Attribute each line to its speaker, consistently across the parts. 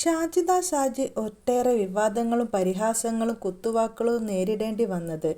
Speaker 1: ഷാജിദ ഷാജി ഒട്ടേറെ വിവാദങ്ങളും പരിഹാസങ്ങളും കുത്തുവാക്കുകളും നേരിടേണ്ടി വന്നത്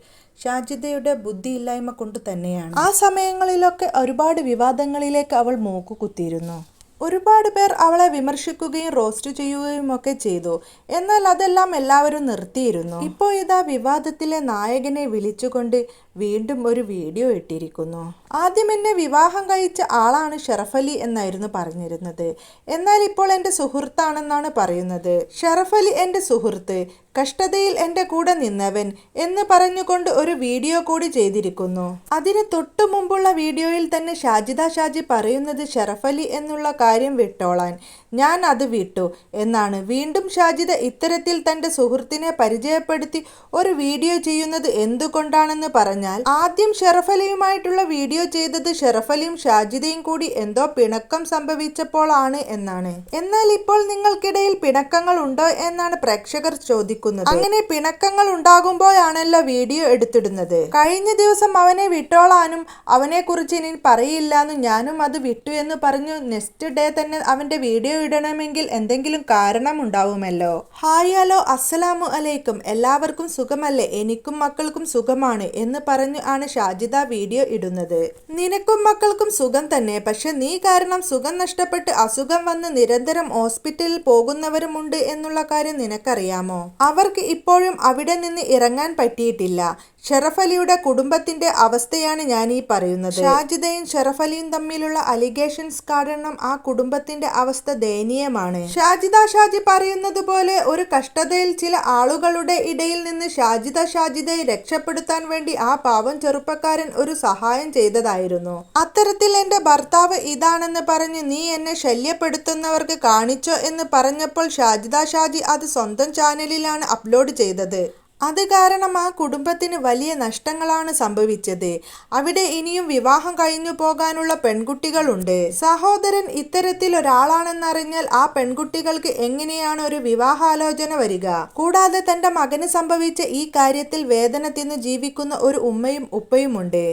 Speaker 1: ഷാജിദയുടെ ബുദ്ധിയില്ലായ്മ കൊണ്ട് തന്നെയാണ്. ആ സമയങ്ങളിലൊക്കെ ഒരുപാട് വിവാദങ്ങളിലേക്ക് അവൾ മൂക്കുകുത്തിയിരുന്നു. ഒരുപാട് പേർ അവളെ വിമർശിക്കുകയും റോസ്റ്റ് ചെയ്യുകയും ഒക്കെ ചെയ്തു. എന്നാൽ അതെല്ലാം എല്ലാവരും നിർത്തിയിരുന്നു. ഇപ്പോൾ ഇതാ വിവാദത്തിലെ നായകനെ വിളിച്ചുകൊണ്ട് വീണ്ടും ഒരു വീഡിയോ ഇട്ടിരിക്കുന്നു. ആദ്യം എന്നെ വിവാഹം കഴിച്ച ആളാണ് ഷെറഫലി എന്നായിരുന്നു പറഞ്ഞിരുന്നത്. എന്നാൽ ഇപ്പോൾ എന്റെ സുഹൃത്താണെന്നാണ് പറയുന്നത്. ഷെറഫലി എന്റെ സുഹൃത്ത് കഷ്ടതയിൽ എന്റെ കൂടെ നിന്നവൻ എന്ന് പറഞ്ഞുകൊണ്ട് ഒരു വീഡിയോ കൂടി ചെയ്തിരിക്കുന്നു. അതിന് തൊട്ടു മുമ്പുള്ള വീഡിയോയിൽ തന്നെ ഷാജിദ ഷാജി പറയുന്നത് ഷെറഫലി എന്നുള്ള കാര്യം വിട്ടോളാൻ ഞാൻ അത് വിട്ടു എന്നാണ്. വീണ്ടും ഷാജിദ ഇത്തരത്തിൽ തന്റെ സുഹൃത്തിനെ പരിചയപ്പെടുത്തി ഒരു വീഡിയോ ചെയ്യുന്നത് എന്തുകൊണ്ടാണെന്ന് പറഞ്ഞാൽ ആദ്യം ഷെറഫലിയുമായിട്ടുള്ള വീഡിയോ ചെയ്തത് ഷെറഫലിയും ഷാജിദയും കൂടി എന്തോ പിണക്കം സംഭവിച്ചപ്പോൾ ആണ് എന്നാണ്. എന്നാൽ ഇപ്പോൾ നിങ്ങൾക്കിടയിൽ പിണക്കങ്ങൾ ഉണ്ടോ എന്നാണ് പ്രേക്ഷകർ ചോദിക്കുന്നത്. അങ്ങനെ പിണക്കങ്ങൾ ഉണ്ടാകുമ്പോഴാണല്ലോ വീഡിയോ എടുത്തിടുന്നത്. കഴിഞ്ഞ ദിവസം അവനെ വിട്ടോളാനും അവനെ കുറിച്ച് ഇനി പറയില്ലാന്നും ഞാനും അത് വിട്ടു എന്ന് പറഞ്ഞു നെക്സ്റ്റ് ഡേ തന്നെ അവന്റെ വീഡിയോ ഇടണമെങ്കിൽ എന്തെങ്കിലും കാരണം ഉണ്ടാവുമല്ലോ. ഹായ് ഹലോ അസ്സലാമു അലൈക്കും. എല്ലാവർക്കും സുഖമല്ലേ? എനിക്കും മക്കൾക്കും സുഖമാണ് എന്ന് പറഞ്ഞു ആണ് ഷാജിദ വീഡിയോ ഇടുന്നത്. നിനക്കും മക്കൾക്കും സുഖം തന്നെ. പക്ഷെ നീ കാരണം സുഖം നഷ്ടപ്പെട്ട് അസുഖം വന്ന് നിരന്തരം ഹോസ്പിറ്റലിൽ പോകുന്നവരുമുണ്ട് എന്നുള്ള കാര്യം നിനക്കറിയാമോ? അവർക്ക് ഇപ്പോഴും അവിടെ നിന്ന് ഇറങ്ങാൻ പറ്റിയിട്ടില്ല. ഷറഫലിയുടെ കുടുംബത്തിന്റെ അവസ്ഥയാണ് ഞാൻ ഈ പറയുന്നത്. ഷാജിദയും ഷറഫലിയും തമ്മിലുള്ള അലിഗേഷൻസ് കാരണം ആ കുടുംബത്തിന്റെ അവസ്ഥ ദയനീയമാണ്. ഷാജിദ ഷാജി പറയുന്നത് പോലെ ഒരു കഷ്ടതയിൽ ചില ആളുകളുടെ ഇടയിൽ നിന്ന് ഷാജിദ ഷാജിദയെ രക്ഷപ്പെടുത്താൻ വേണ്ടി ആ പാവം ചെറുപ്പക്കാരൻ ഒരു സഹായം ചെയ്തതായിരുന്നു. അത്തരത്തിൽ എന്റെ ഭർത്താവ് ഇതാണെന്ന് പറഞ്ഞ് നീ എന്നെ ശല്യപ്പെടുത്തുന്നവർക്ക് കാണിച്ചോ എന്ന് പറഞ്ഞപ്പോൾ ഷാജിദ ഷാജി അത് സ്വന്തം ചാനലിലാണ് അപ്ലോഡ് ചെയ്തത്. അത് കാരണം ആ കുടുംബത്തിന് വലിയ നഷ്ടങ്ങളാണ് സംഭവിച്ചത്. അവിടെ ഇനിയും വിവാഹം കഴിഞ്ഞു പോകാനുള്ള പെൺകുട്ടികളുണ്ട്. സഹോദരൻ ഇത്തരത്തിൽ ഒരാളാണെന്നറിഞ്ഞാൽ ആ പെൺകുട്ടികൾക്ക് എങ്ങനെയാണ് ഒരു വിവാഹാലോചന വരിക? കൂടാതെ തന്റെ മകന് സംഭവിച്ച ഈ കാര്യത്തിൽ വേദന തിന്ന് ജീവിക്കുന്ന ഒരു ഉമ്മയും ഉപ്പയുമുണ്ട്.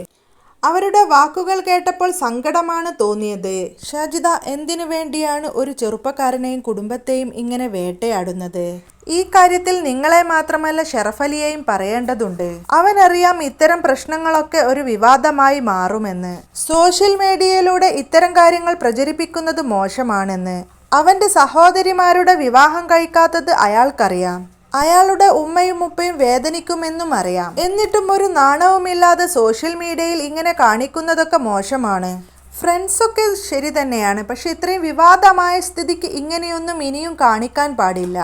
Speaker 1: അവരുടെ വാക്കുകൾ കേട്ടപ്പോൾ സങ്കടമാണ് തോന്നിയത്. ഷാജിദ എന്തിനു വേണ്ടിയാണ് ഒരു ചെറുപ്പക്കാരനെയും കുടുംബത്തെയും ഇങ്ങനെ വേട്ടയാടുന്നത്? ഈ കാര്യത്തിൽ നിങ്ങളെ മാത്രമല്ല ഷെറഫലിയെയും പറയേണ്ടതുണ്ട്. അവനറിയാം ഇത്തരം പ്രശ്നങ്ങളൊക്കെ ഒരു വിവാദമായി മാറുമെന്ന്. സോഷ്യൽ മീഡിയയിലൂടെ ഇത്തരം കാര്യങ്ങൾ പ്രചരിപ്പിക്കുന്നത് മോശമാണെന്ന്. അവന്റെ സഹോദരിമാരുടെ വിവാഹം കഴിക്കാത്തത് അയാൾക്കറിയാം. അയാളുടെ ഉമ്മയും ഉപ്പയും വേദനിക്കുമെന്നും അറിയാം. എന്നിട്ടും ഒരു നാണവുമില്ലാതെ സോഷ്യൽ മീഡിയയിൽ ഇങ്ങനെ കാണിക്കുന്നതൊക്കെ മോശമാണ്. ഫ്രണ്ട്സൊക്കെ ശരി തന്നെയാണ്. പക്ഷെ ഇത്രയും വിവാദമായ സ്ഥിതിക്ക് ഇങ്ങനെയൊന്നും ഇനിയും കാണിക്കാൻ പാടില്ല.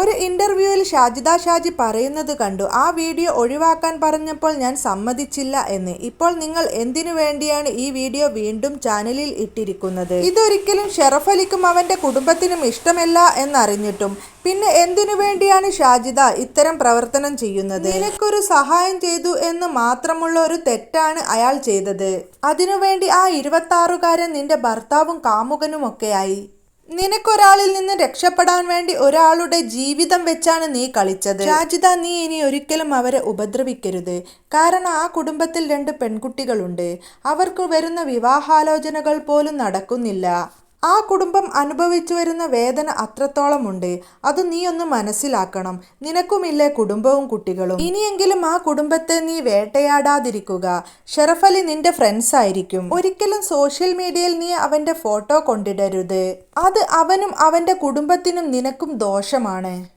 Speaker 1: ഒരു ഇന്റർവ്യൂവിൽ ഷാജിദ ഷാജി പറയുന്നത് കണ്ടു. ആ വീഡിയോ ഒഴിവാക്കാൻ പറഞ്ഞപ്പോൾ ഞാൻ സമ്മതിച്ചില്ല എന്ന്. ഇപ്പോൾ നിങ്ങൾ എന്തിനു വേണ്ടിയാണ് ഈ വീഡിയോ വീണ്ടും ചാനലിൽ ഇട്ടിരിക്കുന്നത്? ഇതൊരിക്കലും ഷെറഫലിക്കും അവന്റെ കുടുംബത്തിനും ഇഷ്ടമല്ല എന്നറിഞ്ഞിട്ടും. പിന്നെ എന്തിനു വേണ്ടിയാണ് ഷാജിദ ഇത്തരം പ്രവർത്തനം ചെയ്യുന്നത്? നിനക്കൊരു സഹായം ചെയ്തു എന്ന് മാത്രമുള്ള ഒരു തെറ്റാണ് അയാൾ ചെയ്തത്. അതിനുവേണ്ടി ആ ഇരുപത്തി നിന്റെ ഭർത്താവും കാമുകനുമൊക്കെയായി. നിനക്കൊരാളിൽ നിന്ന് രക്ഷപ്പെടാൻ വേണ്ടി ഒരാളുടെ ജീവിതം വെച്ചാണ് നീ കളിച്ചത്. ഷാജിദ നീ ഇനി ഒരിക്കലും അവരെ ഉപദ്രവിക്കരുത്. കാരണം ആ കുടുംബത്തിൽ രണ്ട് പെൺകുട്ടികളുണ്ട്. അവർക്ക് വരുന്ന വിവാഹാലോചനകൾ പോലും നടക്കുന്നില്ല. ആ കുടുംബം അനുഭവിച്ചു വരുന്ന വേദന അത്രത്തോളമുണ്ട്. അത് നീ ഒന്ന് മനസ്സിലാക്കണം. നിനക്കുമില്ലേ കുടുംബവും കുട്ടികളും? ഇനിയെങ്കിലും ആ കുടുംബത്തെ നീ വേട്ടയാടാതിരിക്കുക. ഷെറഫലി നിന്റെ ഫ്രണ്ട്സ് ആയിരിക്കും. ഒരിക്കലും സോഷ്യൽ മീഡിയയിൽ നീ അവന്റെ ഫോട്ടോ കൊണ്ടിടരുത്. അത് അവനും അവന്റെ കുടുംബത്തിനും നിനക്കും ദോഷമാണ്.